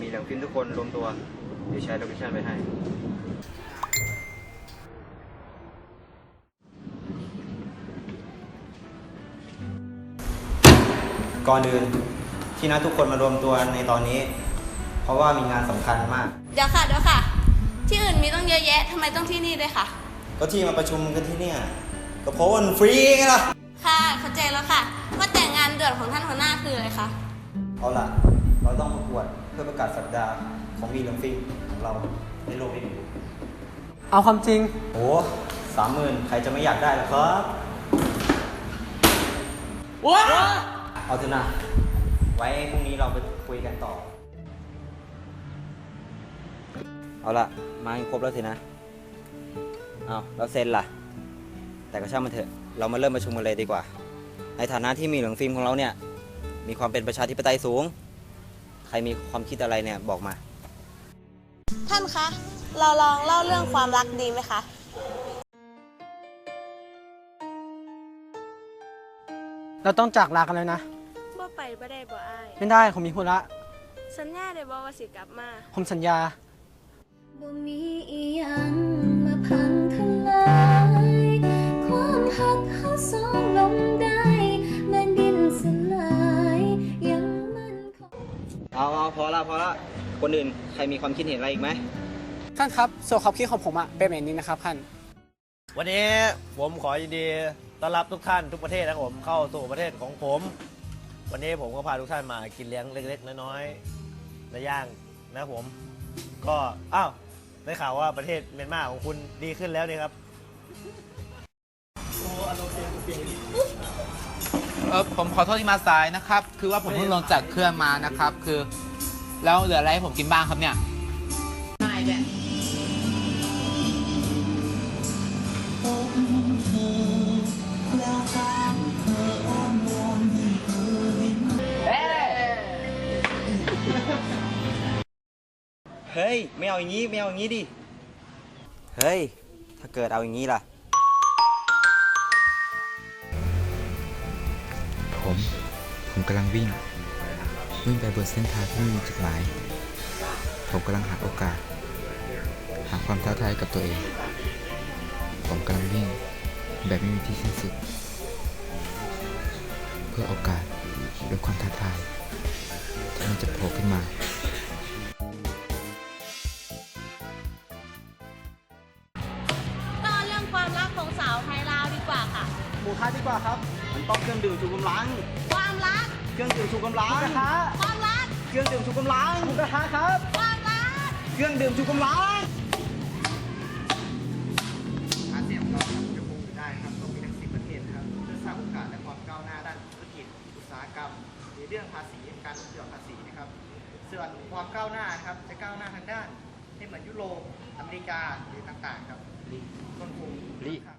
มีเหลืองฟิล์มทุกคนรวมตัว เดี๋ยวแชร์โลเคชั่นไปให้ ก่อนอื่นที่นัดทุกคนมารวมตัวในตอนนี้ เพราะว่ามีงานสำคัญมาก เดี๋ยวค่ะเดี๋ยวค่ะ ที่อื่นมีต้องเยอะแยะทำไมต้องที่นี่ด้วยคะก็ที่มาประชุมกันที่เนี่ยก็เพราะว่ามันฟรีไงล่ะ ค่ะเข้าใจแล้วค่ะ ว่าแต่งานด่วนของท่านหัวหน้าคืออะไรคะ เอาล่ะ เราต้องประกวดเพื่อประกาศสัปดาห์ของวีเหลืองฟิล์มของเราในโลกนี้เอาความจริง โอ้สามหมื่นใครจะไม่อยากได้ล่ะครับว้าเอาเถอะนะ ไว้พรุ่งนี้เราไปคุยกันต่อ เอาล่ะมาให้ครบแล้วสินะ เอาเราเซ็นล่ะ แต่ก็ช่างมันเถอะ เรามาเริ่มประชุมกันเลยดีกว่า ในฐานะที่มีเหลืองฟิล์มของเราเนี่ย มีความเป็นประชาธิปไตยสูงใค รมีความคิดอะไรเนี่ยบอกมา ท่านคะ เราลองเล่าเรื่องความรักดีไหมคะ เราต้องจากลากันแล้วนะ บ่ไปบ่ได้บ่อาย ไม่ได้ผมมีธุระสัญญาได้บ่ว่าสิกลับมา ผมสัญญา บ่มี พอละพอละคนอื่นใครมีความคิดเห็นอะไรอีกไหมท่านครับส่วนความคิดของผมอะเป็นแบบนี้นะครับท่าน วันนี้ผมขอยินดีต้อนรับทุกท่านทุกประเทศนะครับผมเข้าสู่ประเทศของผม วันนี้ผมก็พาทุกท่านมากินเลี้ยงเล็ก ๆ น้อยๆในย่างนะครับผม ก็อ้าวได้ข่าวว่าประเทศเมียนมาของคุณดีขึ้นแล้วนี่ครับเออผมขอโทษที่มาสายนะครับ คือว่าผมเพิ่งลงจากเครื่องมานะครับ คือ แล้วเหลืออะไรให้ผมกินบ้างครับเนี่ยเฮ้ย ไม่เอาอย่างนี้ ไม่เอาอย่างนี้ดิ เฮ้ย ถ้าเกิดเอาอย่างนี้ล่ะ ผม ผมกำลังวิ่ง วิ่งไปบนเส้นทางที่ไม่มีจุดหมาย ผมกำลังหาโอกาส หาความท้าทายกับตัวเอง ผมกำลังวิ่งแบบไม่มีที่สิ้นสุด เพื่อโอกาสหรือความท้าทายที่มันจะโผล่ขึ้นมาต่อเรื่องความรักของสาวไทยลาวดีกว่าค่ะ หมูทะดีกว่าครับ มันต้องเครื่องดื่มชูกำลัง ความรัก เครื่องดื่มชูกำลังกระทะความรักเครื่องดื่มชูกำลังกระทะครับ ความรักเครื่องดื่มชูกำลังอาเซียนของเราครับจะคงอยู่ได้ครับต้องมีทั้งสิบประเทศครับเพื่อสร้างโอกาสและความก้าวหน้าด้านธุรกิจ อุตสาหกรรมในเรื่องภาษีการลดหย่อนภาษีนะครับส่วนความก้าวหน้านะครับจะก้าวหน้าทางด้านให้เหมือนยุโรปอเมริกาหรือต่างๆครับต้นทุนครั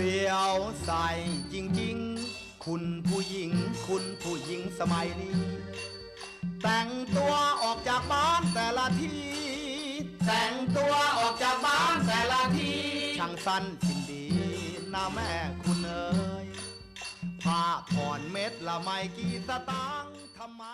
เสียวใส่จริงๆ คุณผู้หญิง คุณผู้หญิงสมัยนี้ แต่งตัวออกจากบ้านแต่ละที แต่งตัวออกจากบ้านแต่ละที ช่างสั้นสิ้นดีนะแม่คุณเอ๋ยผ้าผ่อนเม็ดละไม่กี่สตางค์ทำไม